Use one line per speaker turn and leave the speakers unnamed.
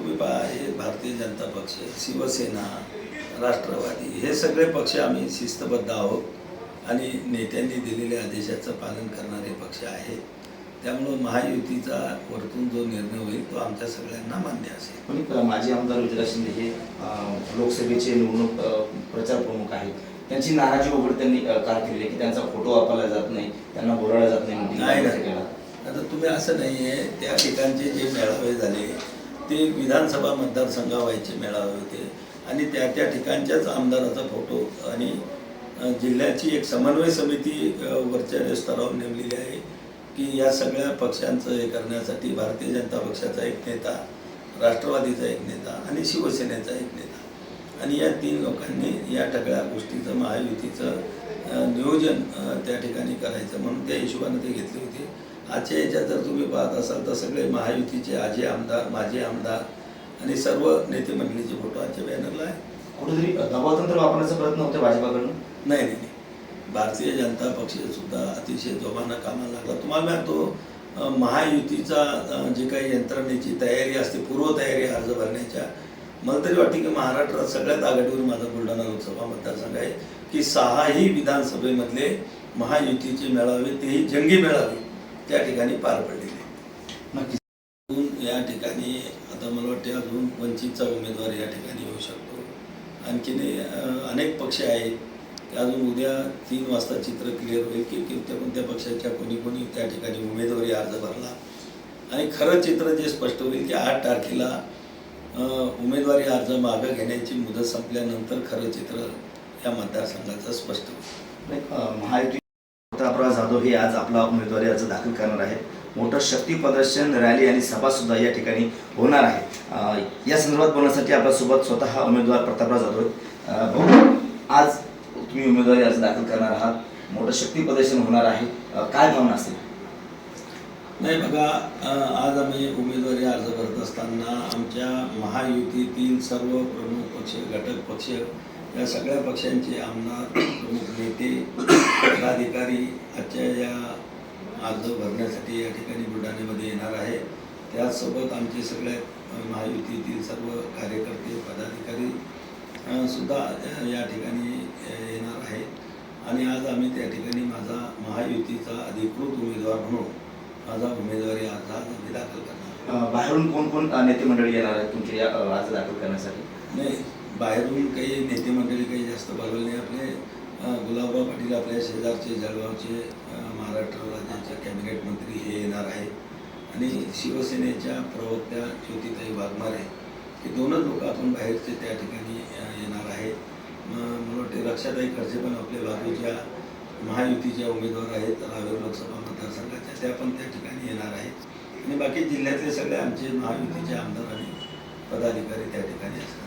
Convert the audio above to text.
तुम्ही पहा हे भारतीय जनता पक्ष शिवसेना राष्ट्रवादी हे सगळे पक्ष आम्ही शिस्तबद्ध आहोत. आणि नेत्यांनी दिलेल्या आदेशाचं पालन करणारे पक्ष आहेत. त्यामुळं महायुतीचा वरतून जो निर्णय होईल तो आमच्या सगळ्यांना मान्य असेल.
माजी आमदार विजयराज शिंदे हे लोकसभेचे निवडणूक प्रचार प्रमुख आहेत. त्यांची नाराजी वगैरे त्यांनी कार केली आहे? की त्यांचा फोटो वापरला जात नाही त्यांना बोलावला जात नाही केला.
आता तुम्ही असं नाही आहे त्या ठिकाणचे जे मेळावे झाले ते विधानसभा मतदारसंघा व्हायचे मेळावे होते. आणि त्या त्या ठिकाणच्याच आमदाराचा फोटो आणि जिल्ह्याची एक समन्वय समिती वरच्या स्तरावर नेमलेली आहे की या सगळ्या पक्षांचं हे करण्यासाठी भारतीय जनता पक्षाचा एक नेता राष्ट्रवादीचा एक नेता आणि शिवसेनेचा एक नेता. आणि या तीन लोकांनी या सगळ्या गोष्टीचं महायुतीचं नियोजन त्या ठिकाणी करायचं म्हणून त्या हिशोबानं ते घेतले होते. आजच्या याच्यात जर तुम्ही पाहत असाल तर सगळे महायुतीचे आजी आमदार माजी आमदार आणि सर्व नेते मंडळीचे फोटो आजच्या बॅनरला आहे
कुठेतरी दबावतंत्र वापरण्याचा प्रयत्न होतो भाजपाकडून?
नाही नाही नाही. भारतीय जनता पक्ष सुद्धा अतिशय जोमानं कामाला लागला. तुम्हाला अ, महायुतीचा जे काही यंत्रणेची तयारी असते पूर्वतयारी अर्ज भरण्याच्या मला तरी वाटते की महाराष्ट्रात सगळ्यात आघाडीवर माझा बुलढाणा लोकसभा मतदारसंघ आहे की सहाही विधानसभेमधले महायुतीचे मेळावे तेही जंगी मेळावे. त्या ठिकाणी पार पडलेले.
नक्कीच.
या ठिकाणी आता मला वाटते अजून वंचितचा उमेदवार या ठिकाणी येऊ शकतो. आणखीन अनेक पक्ष आहेत. अजून उद्या तीन वाजता चित्र क्लिअर होईल की कोणत्या कोणत्या पक्षाच्या कोणी कोणी त्या ठिकाणी उमेदवारी अर्ज भरला. आणि खरं चित्र जे स्पष्ट होईल की आठ तारखेला उमेदवारी अर्ज मागं घेण्याची मुदत संपल्यानंतर खरं चित्र या मतदारसंघाचं स्पष्ट होईल.
महायुती प्रतापराव जाधव हे आज आपला उमेदवारी अर्ज दाखल करणार आहेत. मोठं शक्ती प्रदर्शन रॅली आणि सभासुद्धा या ठिकाणी होणार आहे. या संदर्भात बोलण्यासाठी आपल्यासोबत स्वतः उमेदवार प्रतापराव जाधव आहेत. भाऊ आज तुम्ही उमेदवारी अर्ज दाखल करणार आहात. मोठं शक्ती प्रदर्शन होणार आहे. काय भावना असेल
नाही बघा आज आम्ही उमेदवारी अर्ज भरत असताना आमच्या महायुतीतील सर्व प्रमुख पक्ष घटक पक्ष या सगळ्या पक्षांचे आमदार प्रमुख नेते पदाधिकारी आजच्या या अर्ज भरण्यासाठी या ठिकाणी बुलढाण्यामध्ये येणार आहे. त्याचसोबत आमचे सगळ्या महायुतीतील सर्व कार्यकर्ते पदाधिकारी सुद्धा या ठिकाणी येणार आहेत. आणि आज आम्ही त्या ठिकाणी माझा महायुतीचा अधिकृत उमेदवार म्हणून माझा उमेदवारी अर्ज आज आम्ही दाखल करणार.
बाहेरून कोण कोण नेते मंडळी येणार आहेत तुमचे या अर्ज दाखल करण्यासाठी?
नाही बाहेरून काही नेते मंडळी काही जास्त बोलवले नाही. आपले गुलाबराव पाटील आपल्या शेजारचे जळगावचे महाराष्ट्र राज्याच्या कॅबिनेट मंत्री हे येणार आहेत आणि शिवसेनेच्या प्रवक्त्या ज्योतिताई वाघमारे हे दोनच लोक आपण बाहेरचे त्या ठिकाणी येणार आहेत. मला वाटते रक्षाताई खडसे पण आपल्या बाजूच्या महायुतीच्या उमेदवार आहेत. रावेर लोकसभा मतदारसंघाच्या त्या पण त्या ठिकाणी येणार आहेत. आणि बाकी जिल्ह्यातले सगळे आमचे महायुतीचे आमदार आणि पदाधिकारी त्या ठिकाणी असतात.